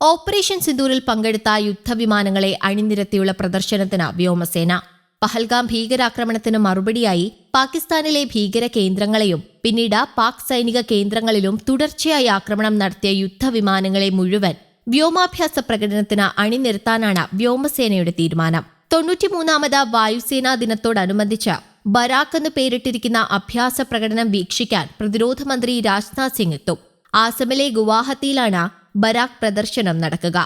Operation സിന്ദൂരിൽ പങ്കെടുത്ത യുദ്ധവിമാനങ്ങളെ അണിനിരത്തിയുള്ള പ്രദർശനത്തിന് വ്യോമസേന. പഹൽഗാം ഭീകരാക്രമണത്തിന് മറുപടിയായി പാകിസ്ഥാനിലെ ഭീകര കേന്ദ്രങ്ങളെയും പിന്നീട് പാക് സൈനിക കേന്ദ്രങ്ങളിലും തുടർച്ചയായി ആക്രമണം നടത്തിയ യുദ്ധവിമാനങ്ങളെ മുഴുവൻ വ്യോമാഭ്യാസ പ്രകടനത്തിന് അണിനിരത്താനാണ് വ്യോമസേനയുടെ തീരുമാനം. തൊണ്ണൂറ്റിമൂന്നാമത് വായുസേനാ ദിനത്തോടനുബന്ധിച്ച് ബരാക്ക് എന്ന് പേരിട്ടിരിക്കുന്ന അഭ്യാസ പ്രകടനം വീക്ഷിക്കാൻ പ്രതിരോധ മന്ത്രി രാജ്നാഥ് സിംഗ് എത്തും. ആസമിലെ ഗുവാഹത്തിയിലാണ് ബരാക്ക് പ്രദർശനം നടക്കുക.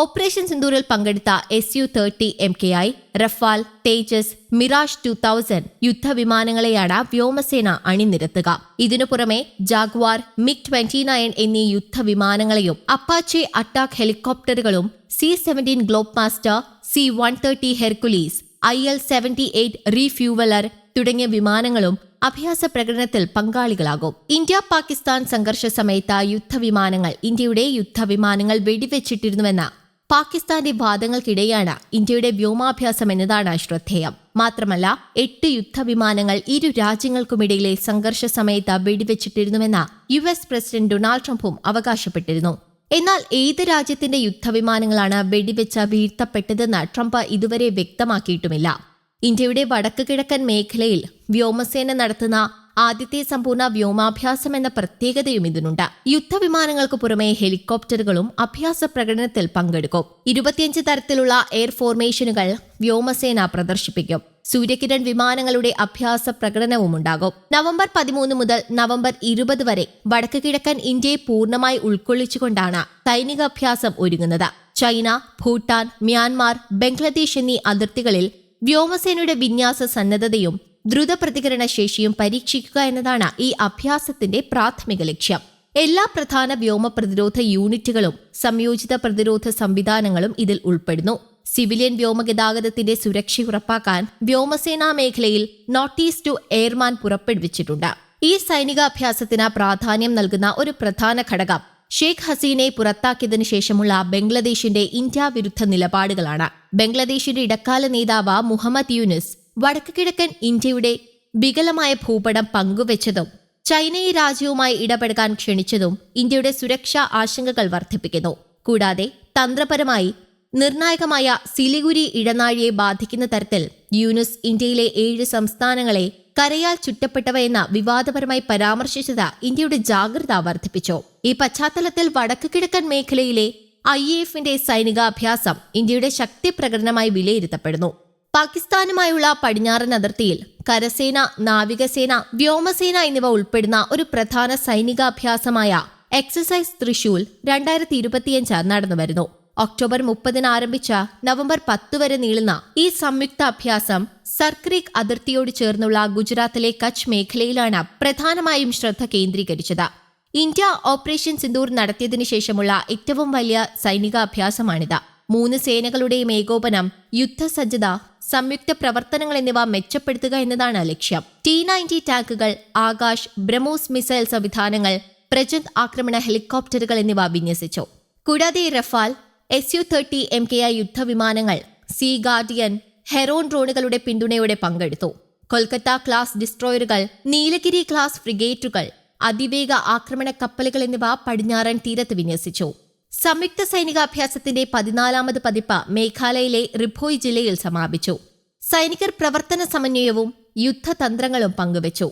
ഓപ്പറേഷൻ സിന്ദൂരിൽ പങ്കെടുത്ത S U thirty M K I Rafale Tejas Mirage two thousand യുദ്ധവിമാനങ്ങളെയാണ് വ്യോമസേന അണിനിരത്തുക. ഇതിനു പുറമെ ജാഗ്വാർ മിഗ് ട്വന്റി നയൻ എന്നീ യുദ്ധവിമാനങ്ങളെയും Apache attack ഹെലികോപ്റ്ററുകളും C seventeen Globemaster C one thirty Hercules I L seventy eight refueller തുടങ്ങിയ വിമാനങ്ങളും അഭ്യാസ പ്രകടനത്തിൽ പങ്കാളികളാകും. ഇന്ത്യ പാകിസ്ഥാൻ സംഘർഷ സമയത്ത് യുദ്ധവിമാനങ്ങൾ ഇന്ത്യയുടെ യുദ്ധവിമാനങ്ങൾ വെടിവെച്ചിട്ടിരുന്നുവെന്ന പാകിസ്ഥാന്റെ വാദങ്ങൾക്കിടെയാണ് ഇന്ത്യയുടെ വ്യോമാഭ്യാസം എന്നതാണ് ശ്രദ്ധേയം. മാത്രമല്ല എട്ട് യുദ്ധവിമാനങ്ങൾ ഇരു രാജ്യങ്ങൾക്കുമിടയിലെ സംഘർഷ സമയത്ത് വെടിവെച്ചിട്ടിരുന്നുവെന്ന് യു എസ് പ്രസിഡന്റ് ഡൊണാൾഡ് ട്രംപും അവകാശപ്പെട്ടിരുന്നു. എന്നാൽ ഏത് രാജ്യത്തിന്റെ യുദ്ധവിമാനങ്ങളാണ് വെടിവെച്ച് വീഴ്ത്തപ്പെട്ടതെന്ന് ട്രംപ് ഇതുവരെ വ്യക്തമാക്കിയിട്ടുമില്ല. ഇന്ത്യയുടെ വടക്ക് കിഴക്കൻ മേഖലയിൽ വ്യോമസേന നടത്തുന്ന ആദ്യത്തെ സമ്പൂർണ വ്യോമാഭ്യാസം എന്ന പ്രത്യേകതയും ഇതിനുണ്ട്. യുദ്ധവിമാനങ്ങൾക്ക് പുറമെ ഹെലികോപ്റ്ററുകളും അഭ്യാസ പ്രകടനത്തിൽ പങ്കെടുക്കും. ഇരുപത്തിയഞ്ച് തരത്തിലുള്ള എയർ ഫോർമേഷനുകൾ വ്യോമസേന പ്രദർശിപ്പിക്കും. സൂര്യകിരൺ വിമാനങ്ങളുടെ അഭ്യാസ പ്രകടനവും ഉണ്ടാകും. നവംബർ പതിമൂന്ന് മുതൽ നവംബർ ഇരുപത് വരെ വടക്ക് കിഴക്കൻ ഇന്ത്യയെ പൂർണമായി ഉൾക്കൊള്ളിച്ചുകൊണ്ടാണ് സൈനികാഭ്യാസം ഒരുങ്ങുന്നത്. ചൈന ഭൂട്ടാൻ മ്യാൻമാർ ബംഗ്ലാദേശ് എന്നീ അതിർത്തികളിൽ വ്യോമസേനയുടെ വിന്യാസ സന്നദ്ധതയും ദ്രുത പ്രതികരണ ശേഷിയും പരീക്ഷിക്കുക എന്നതാണ് ഈ അഭ്യാസത്തിന്റെ പ്രാഥമിക ലക്ഷ്യം. എല്ലാ പ്രധാന വ്യോമ പ്രതിരോധ യൂണിറ്റുകളും സംയോജിത പ്രതിരോധ സംവിധാനങ്ങളും ഇതിൽ ഉൾപ്പെടുന്നു. സിവിലിയൻ വ്യോമഗതാഗതത്തിന്റെ സുരക്ഷ ഉറപ്പാക്കാൻ വ്യോമസേനാ മേഖലയിൽ നോട്ടീസ് ടു എയർമാൻ പുറപ്പെടുവിച്ചിട്ടുണ്ട്. ഈ സൈനികാഭ്യാസത്തിന് പ്രാധാന്യം നൽകുന്ന ഒരു പ്രധാന ഘടകം ഷെയ്ഖ് ഹസീനെ പുറത്താക്കിയതിനു ശേഷമുള്ള ബംഗ്ലാദേശിന്റെ ഇന്ത്യ വിരുദ്ധ നിലപാടുകളാണ്. ബംഗ്ലാദേശിന്റെ ഇടക്കാല നേതാവ് മുഹമ്മദ് യൂനിസ് വടക്ക് കിഴക്കൻ ഇന്ത്യയുടെ വികലമായ ഭൂപടം പങ്കുവച്ചതും ചൈനയെ രാജ്യവുമായി ഇടപെടുക്കാൻ ക്ഷണിച്ചതും ഇന്ത്യയുടെ സുരക്ഷാ ആശങ്കകൾ വർദ്ധിപ്പിക്കുന്നു. കൂടാതെ തന്ത്രപരമായി നിർണായകമായ സിലിഗുരി ഇടനാഴിയെ ബാധിക്കുന്ന തരത്തിൽ യൂനുസ് ഇന്ത്യയിലെ ഏഴ് സംസ്ഥാനങ്ങളെ കരയാൽ ചുറ്റപ്പെട്ടവയെന്ന വിവാദപരമായി പരാമർശിച്ചത് ഇന്ത്യയുടെ ജാഗ്രത വർദ്ധിപ്പിച്ചു. ഈ പശ്ചാത്തലത്തിൽ വടക്കു കിഴക്കൻ മേഖലയിലെ ഐ എഫിന്റെ സൈനികാഭ്യാസം ഇന്ത്യയുടെ ശക്തി പ്രകടനമായി വിലയിരുത്തപ്പെടുന്നു. പാകിസ്ഥാനുമായുള്ള പടിഞ്ഞാറൻ അതിർത്തിയിൽ കരസേന നാവികസേന വ്യോമസേന എന്നിവ ഉൾപ്പെടുന്ന ഒരു പ്രധാന സൈനികാഭ്യാസമായ എക്സസൈസ് തൃശൂൽ രണ്ടായിരത്തി ഇരുപത്തിയഞ്ച് നടന്നുവരുന്നു. ഒക്ടോബർ മുപ്പതിന് ആരംഭിച്ച നവംബർ പത്ത് വരെ നീളുന്ന ഈ സംയുക്ത അഭ്യാസം സർക്രീക് അതിർത്തിയോട് ചേർന്നുള്ള ഗുജറാത്തിലെ കച്ച് മേഖലയിലാണ് പ്രധാനമായും ശ്രദ്ധ കേന്ദ്രീകരിച്ചത്. ഇന്ത്യ ഓപ്പറേഷൻ സിന്ദൂർ നടത്തിയതിനു ശേഷമുള്ള ഏറ്റവും വലിയ സൈനികാഭ്യാസമാണിത്. മൂന്ന് സേനകളുടെയും ഏകോപനം യുദ്ധസജ്ജത സംയുക്ത പ്രവർത്തനങ്ങൾ എന്നിവ മെച്ചപ്പെടുത്തുക എന്നതാണ് ലക്ഷ്യം. ടി നയന്റി ടാങ്കുകൾ ആകാശ് ബ്രഹ്മോസ് മിസൈൽ സംവിധാനങ്ങൾ പ്രജന്ത് ആക്രമണ ഹെലികോപ്റ്ററുകൾ എന്നിവ വിന്യസിച്ചു. കൂടാതെ Rafale S U thirty M K I യുദ്ധവിമാനങ്ങൾ സി ഗാർഡിയൻ ഹെറോൺ ഡ്രോണുകളുടെ പിന്തുണയോടെ പങ്കെടുത്തു. കൊൽക്കത്ത ക്ലാസ് ഡിസ്ട്രോയറുകൾ നീലഗിരി ക്ലാസ് ഫ്രിഗേറ്റുകൾ അതിവേഗ ആക്രമണ കപ്പലുകൾ എന്നിവ പടിഞ്ഞാറൻ തീരത്ത് വിന്യസിച്ചു. സംയുക്ത സൈനികാഭ്യാസത്തിന്റെ പതിനാലാമത് പതിപ്പ് മേഘാലയയിലെ റിഭോയ് ജില്ലയിൽ സമാപിച്ചു. സൈനികർ പ്രവർത്തന സമന്വയവും യുദ്ധതന്ത്രങ്ങളും പങ്കുവച്ചു.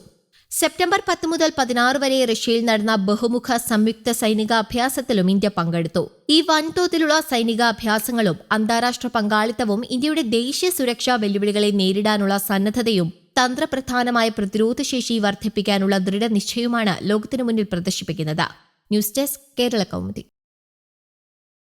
സെപ്റ്റംബർ പത്ത് മുതൽ പതിനാറ് വരെ റഷ്യയിൽ നടന്ന ബഹുമുഖ സംയുക്ത സൈനികാഭ്യാസത്തിലും ഇന്ത്യ പങ്കെടുത്തു. ഈ വൻതോതിലുള്ള സൈനികാഭ്യാസങ്ങളും അന്താരാഷ്ട്ര പങ്കാളിത്തവും ഇന്ത്യയുടെ ദേശീയ സുരക്ഷാ വെല്ലുവിളികളെ നേരിടാനുള്ള സന്നദ്ധതയും തന്ത്രപ്രധാനമായ പ്രതിരോധശേഷി വർദ്ധിപ്പിക്കാനുള്ള ദൃഢനിശ്ചയമാണ് ലോകത്തിനു മുന്നിൽ പ്രദർശിപ്പിക്കുന്നത്. News desk Kerala Kaumudi.